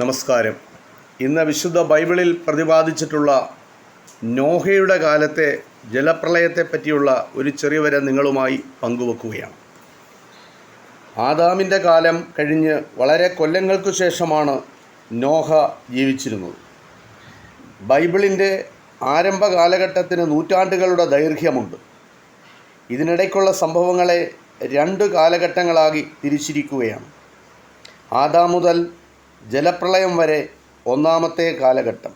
നമസ്കാരം. ഇന്ന് വിശുദ്ധ ബൈബിളിൽ പ്രതിപാദിച്ചിട്ടുള്ള നോഹയുടെ കാലത്തെ ജലപ്രളയത്തെ പറ്റിയുള്ള ഒരു ചെറിയ വര നിങ്ങളുമായി പങ്കുവെക്കുകയാണ്. ആദാമിന്റെ കാലം കഴിഞ്ഞ് വളരെ കൊല്ലങ്ങൾക്ക് ശേഷമാണ് നോഹ ജീവിച്ചിരുന്നത്. ബൈബിളിന്റെ ആരംഭ കാലഘട്ടത്തിന് നൂറ്റാണ്ടുകളുടെ ദൈർഘ്യമുണ്ട്. ഇതിനിടയ്ക്കുള്ള സംഭവങ്ങളെ രണ്ട് കാലഘട്ടങ്ങളാക്കി തിരിച്ചിരിക്കുകയാണ്. ആദാം മുതൽ ജലപ്രളയം വരെ ഒന്നാമത്തെ കാലഘട്ടം.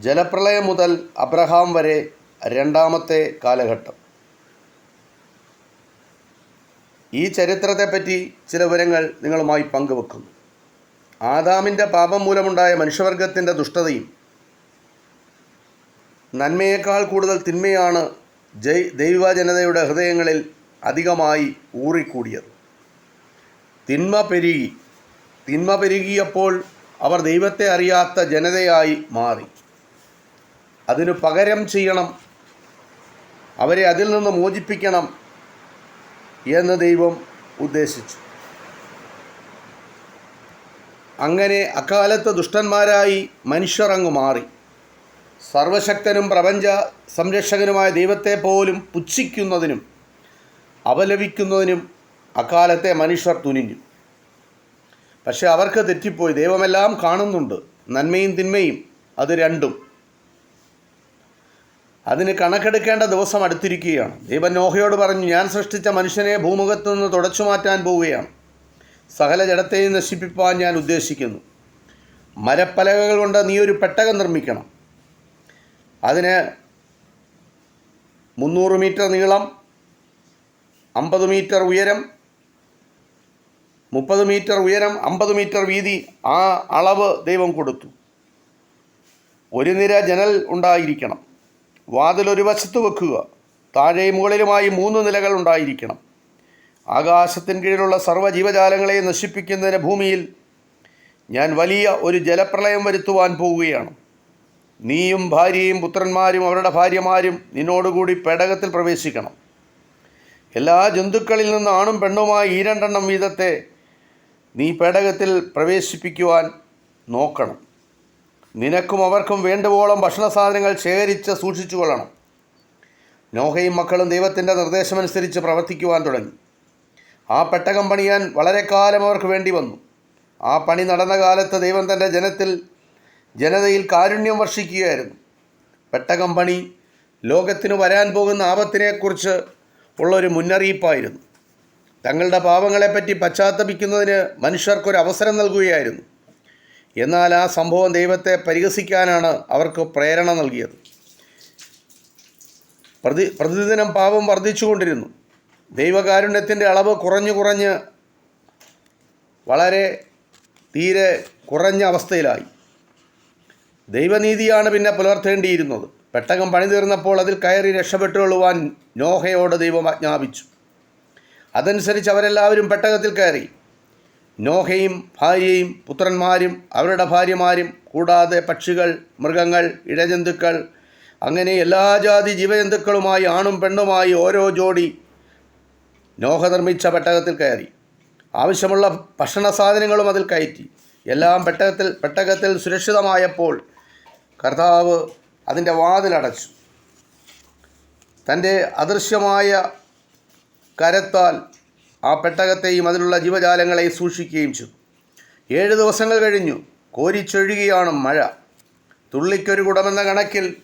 ജലപ്രളയം മുതൽ അബ്രഹാം വരെ രണ്ടാമത്തെ കാലഘട്ടം. ഈ ചരിത്രത്തെപ്പറ്റി ചില വിവരങ്ങൾ നിങ്ങളുമായി പങ്കുവെക്കുന്നു. ആദാമിന്റെ പാപം മൂലമുണ്ടായ മനുഷ്യവർഗത്തിന്റെ ദുഷ്ടതയും നന്മയേക്കാൾ കൂടുതൽ തിന്മയാണ് ജയ് ദൈവജനതയുടെ ഹൃദയങ്ങളിൽ അധികമായി ഊറിക്കൂടിയത്. തിന്മ പെരുകി തിന്മ പെരുകിയപ്പോൾ അവർ ദൈവത്തെ അറിയാത്ത ജനതയായി മാറി. അതിനു പകരം ചെയ്യണം. അവരെ അതിൽ നിന്ന് മോചിപ്പിക്കണം എന്ന് ദൈവം ഉദ്ദേശിച്ചു. അങ്ങനെ അക്കാലത്ത് ദുഷ്ടന്മാരായി മനുഷ്യർ അങ്ങ് മാറി. സർവശക്തനും പ്രപഞ്ച സംരക്ഷകനുമായ ദൈവത്തെ പോലും പുച്ഛിക്കുന്നതിനും അപലപിക്കുന്നതിനും അക്കാലത്തെ മനുഷ്യർ തുനിഞ്ഞു. പക്ഷെ അവർക്ക് തെറ്റിപ്പോയി. ദൈവമെല്ലാം കാണുന്നുണ്ട്. നന്മയും തിന്മയും അത് രണ്ടും. അതിന് കണക്കെടുക്കേണ്ട ദിവസം അടുത്തിരിക്കുകയാണ്. ദൈവം നോഹയോട് പറഞ്ഞു ഞാൻ സൃഷ്ടിച്ച മനുഷ്യനെ ഭൂമുഖത്ത് നിന്ന് തുടച്ചു മാറ്റാൻ പോവുകയാണ്. സകല ജഡത്തെയും നശിപ്പിപ്പാൻ ഞാൻ ഉദ്ദേശിക്കുന്നു. മരപ്പലകകൾ കൊണ്ട് നീ ഒരു പെട്ടകം നിർമ്മിക്കണം. അതിന് മുന്നൂറ് മീറ്റർ നീളം അമ്പത് മീറ്റർ ഉയരം മുപ്പത് മീറ്റർ ഉയരം അമ്പത് മീറ്റർ വീതി ആ അളവ് ദൈവം കൊടുത്തു. ഒരു നിര ജനൽ ഉണ്ടായിരിക്കണം. വാതിൽ ഒരു വശത്ത് വെക്കുക. താഴെയും മുകളിലുമായി മൂന്ന് നിലകൾ ഉണ്ടായിരിക്കണം. ആകാശത്തിന് കീഴിലുള്ള സർവ ജീവജാലങ്ങളെ നശിപ്പിക്കുന്നതിന് ഭൂമിയിൽ ഞാൻ വലിയ ഒരു ജലപ്രളയം വരുത്തുവാൻ പോവുകയാണ്. നീയും ഭാര്യയും പുത്രന്മാരും അവരുടെ ഭാര്യമാരും നിന്നോടുകൂടി പേടകത്തിൽ പ്രവേശിക്കണം. എല്ലാ ജന്തുക്കളിൽ നിന്ന് ആണും പെണ്ണുമായി ഈ രണ്ടെണ്ണം വീതത്തെ നീ പേടകത്തിൽ പ്രവേശിപ്പിക്കുവാൻ നോക്കണം. നിനക്കും അവർക്കും വേണ്ടുവോളം ഭക്ഷണ സാധനങ്ങൾ ശേഖരിച്ച് സൂക്ഷിച്ചു കൊള്ളണം. നോഹയും മക്കളും ദൈവത്തിന്റെ നിർദ്ദേശമനുസരിച്ച് പ്രവർത്തിക്കുവാൻ തുടങ്ങി. ആ പെട്ടകം പണിയാൻ വളരെ കാലം അവർക്ക് വേണ്ടി വന്നു. ആ പണി നടന്ന കാലത്ത് ദൈവം തന്റെ ജനത്തിൽ ജനതയിൽ കാരുണ്യം വർഷിക്കുകയായിരുന്നു. പെട്ടകം പണി ലോകത്തിന് വരാൻ പോകുന്ന ആപത്തിനെക്കുറിച്ച് ഉള്ളൊരു മുന്നറിയിപ്പായിരുന്നു. തങ്ങളുടെ പാപങ്ങളെപ്പറ്റി പശ്ചാത്തപിക്കുന്നതിന് മനുഷ്യർക്കൊരു അവസരം നൽകുകയായിരുന്നു. എന്നാൽ ആ സംഭവം ദൈവത്തെ പരിഹസിക്കാനാണ് അവർക്ക് പ്രേരണ നൽകിയത്. പ്രതി പ്രതിദിനം പാപം വർദ്ധിച്ചുകൊണ്ടിരുന്നു. ദൈവകാരുണ്യത്തിന്റെ അളവ് കുറഞ്ഞു കുറഞ്ഞ് വളരെ തീരെ കുറഞ്ഞ അവസ്ഥയിലായി. ദൈവനീതിയാണ് പിന്നെ പുലർത്തേണ്ടിയിരുന്നത്. പെട്ടകം പണി തീർന്നപ്പോൾ അതിൽ കയറി രക്ഷപ്പെട്ടുകൊള്ളുവാൻ നോഹയോട് ദൈവം ആജ്ഞാപിച്ചു. അതനുസരിച്ച് അവരെല്ലാവരും പെട്ടകത്തിൽ കയറി. നോഹയും ഭാര്യയും പുത്രന്മാരും അവരുടെ ഭാര്യമാരും കൂടാതെ പക്ഷികൾ മൃഗങ്ങൾ ഇഴജന്തുക്കൾ അങ്ങനെ എല്ലാ ജാതി ജീവജന്തുക്കളുമായി ആണും പെണ്ണുമായി ഓരോ ജോഡി നോഹ നിർമ്മിച്ച പെട്ടകത്തിൽ കയറി. ആവശ്യമുള്ള ഭക്ഷണ സാധനങ്ങളും അതിൽ കയറ്റി. എല്ലാം പെട്ടകത്തിൽ പെട്ടകത്തിൽ സുരക്ഷിതമായപ്പോൾ കർത്താവ് അതിന്റെ വാതിലടച്ചു. തന്റെ അദൃശ്യമായ കരത്താൽ ആ പെട്ടകത്തെയും അതിലുള്ള ജീവജാലങ്ങളെയും സൂക്ഷിക്കുകയും ചെയ്തു. ഏഴ് ദിവസങ്ങൾ കഴിഞ്ഞു. കോരിച്ചൊഴുകിയാണ് മഴ. തുള്ളിക്കൊരു കുടമെന്ന കണക്കിൽ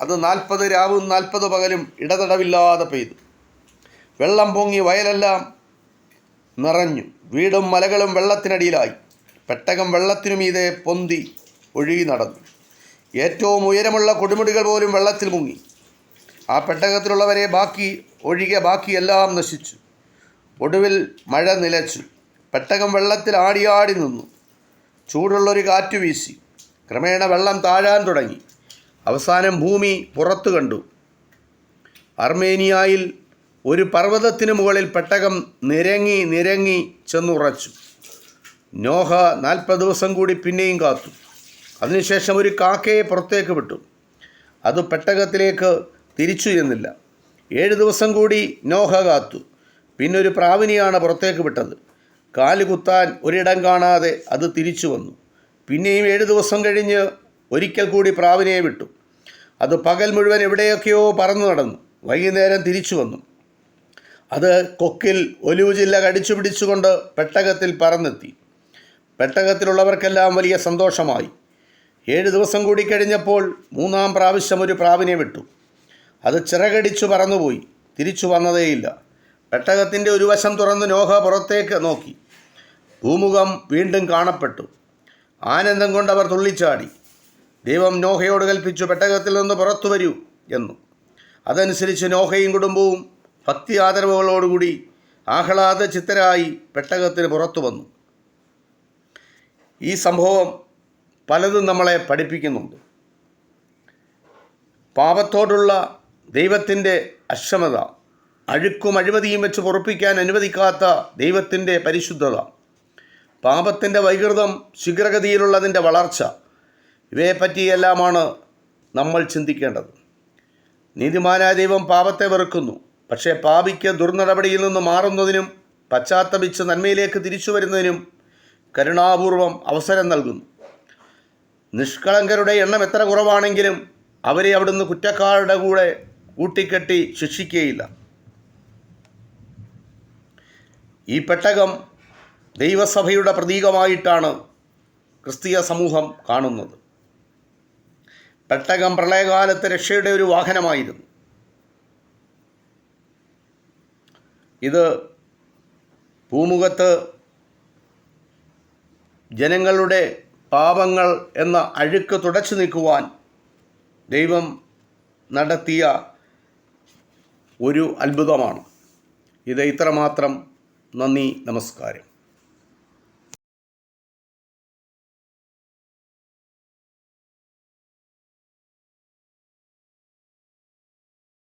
അത് നാൽപ്പത് രാവും നാൽപ്പത് പകലും ഇടതടവില്ലാതെ പെയ്തു. വെള്ളം പൊങ്ങി വയലെല്ലാം നിറഞ്ഞു. വീടും മലകളും വെള്ളത്തിനടിയിലായി. പെട്ടകം വെള്ളത്തിനു മീതെ പൊന്തി ഒഴുകി നടന്നു. ഏറ്റവും ഉയരമുള്ള കൊടുമുടികൾ പോലും വെള്ളത്തിൽ മുങ്ങി. ആ പെട്ടകത്തിലുള്ളവരെ ബാക്കി ഒഴികെ ബാക്കിയെല്ലാം നശിച്ചു. ഒടുവിൽ മഴ നിലച്ചു. പെട്ടകം വെള്ളത്തിൽ ആടിയാടി നിന്നു. ചൂടുള്ളൊരു കാറ്റ് വീശി. ക്രമേണ വെള്ളം താഴാൻ തുടങ്ങി. അവസാനം ഭൂമി പുറത്തു കണ്ടു. അർമേനിയയിൽ ഒരു പർവതത്തിന് മുകളിൽ പെട്ടകം നിരങ്ങി നിരങ്ങി ചെന്നുറച്ചു. നോഹ നാൽപ്പത് ദിവസം കൂടി പിന്നെയും കാത്തു. അതിനുശേഷം ഒരു കാക്കയെ പുറത്തേക്ക് വിട്ടു. അത് പെട്ടകത്തിലേക്ക് തിരിച്ചു ചെന്നില്ല. ഏഴ് ദിവസം കൂടി നോഹ കാത്തു. പിന്നൊരു പ്രാവിനെയാണ് പുറത്തേക്ക് വിട്ടത്. കാൽ കുത്താൻ ഒരിടം കാണാതെ അത് തിരിച്ചു വന്നു. പിന്നെയും ഏഴ് ദിവസം കഴിഞ്ഞ് ഒരിക്കൽ കൂടി പ്രാവിനെ വിട്ടു. അത് പകൽ മുഴുവൻ എവിടെയൊക്കെയോ പറന്നു നടന്നു. വൈകുന്നേരം തിരിച്ചു വന്നു. അത് കൊക്കിൽ ഒലിവ് ജില്ല കടിച്ചു പിടിച്ചുകൊണ്ട് പെട്ടകത്തിൽ പറന്നെത്തി. പെട്ടകത്തിലുള്ളവർക്കെല്ലാം വലിയ സന്തോഷമായി. ഏഴ് ദിവസം കൂടി കഴിഞ്ഞപ്പോൾ മൂന്നാം പ്രാവശ്യം ഒരു പ്രാവിനെ വിട്ടു. അത് ചിറകടിച്ചു പറന്നുപോയി. തിരിച്ചു വന്നതേയില്ല. പെട്ടകത്തിന്റെ ഒരു വശം തുറന്ന് നോഹ പുറത്തേക്ക് നോക്കി. ഭൂമുഖം വീണ്ടും കാണപ്പെട്ടു. ആനന്ദം കൊണ്ട് അവർ തുള്ളിച്ചാടി. ദൈവം നോഹയോട് കൽപ്പിച്ചു പെട്ടകത്തിൽ നിന്ന് പുറത്തു വരൂ എന്നു. അതനുസരിച്ച് നോഹയും കുടുംബവും ഭക്തി ആദരവുകളോടുകൂടി ആഹ്ലാദ ചിത്തരായി പെട്ടകത്തിന് പുറത്തു വന്നു. ഈ സംഭവം പലതും നമ്മളെ പഠിപ്പിക്കുന്നുണ്ട്. പാപത്തോടുള്ള ദൈവത്തിന്റെ അക്ഷമത അഴുക്കും അഴിമതിയും വെച്ച് പൊറപ്പിക്കാൻ അനുവദിക്കാത്ത ദൈവത്തിന്റെ പരിശുദ്ധത പാപത്തിന്റെ വൈകൃതം ശീഘ്രഗതിയിലുള്ളതിന്റെ വളർച്ച ഇവയെപ്പറ്റിയെല്ലാമാണ് നമ്മൾ ചിന്തിക്കേണ്ടത്. നീതിമാനായ ദൈവം പാപത്തെ വെറുക്കുന്നു. പക്ഷേ പാപിക്ക് ദുർനടപടിയിൽ നിന്ന് മാറുന്നതിനും പശ്ചാത്തപിച്ച് നന്മയിലേക്ക് തിരിച്ചു വരുന്നതിനും കരുണാപൂർവം അവസരം നൽകുന്നു. നിഷ്കളങ്കരുടെ എണ്ണം എത്ര കുറവാണെങ്കിലും അവരെ അവിടുന്ന് കുറ്റക്കാരുടെ കൂടെ കൂട്ടിക്കെട്ടി ശിക്ഷിക്കുകയില്ല ഈ പെട്ടകം ദൈവസഭയുടെ പ്രതീകമായിട്ടാണ് ക്രിസ്തീയ സമൂഹം കാണുന്നത്. പെട്ടകം പ്രളയകാലത്ത് രക്ഷയുടെ ഒരു വാഹനമായിരുന്നു. ഇത് ഭൂമുഖത്ത് ജനങ്ങളുടെ പാപങ്ങൾ എന്ന അഴുക്ക് തുടച്ചു നീക്കുവാൻ ദൈവം നടത്തിയ ഒരു അത്ഭുതമാണ്. ഇത് ഇത്രമാത്രം. നന്ദി നമസ്കാരം.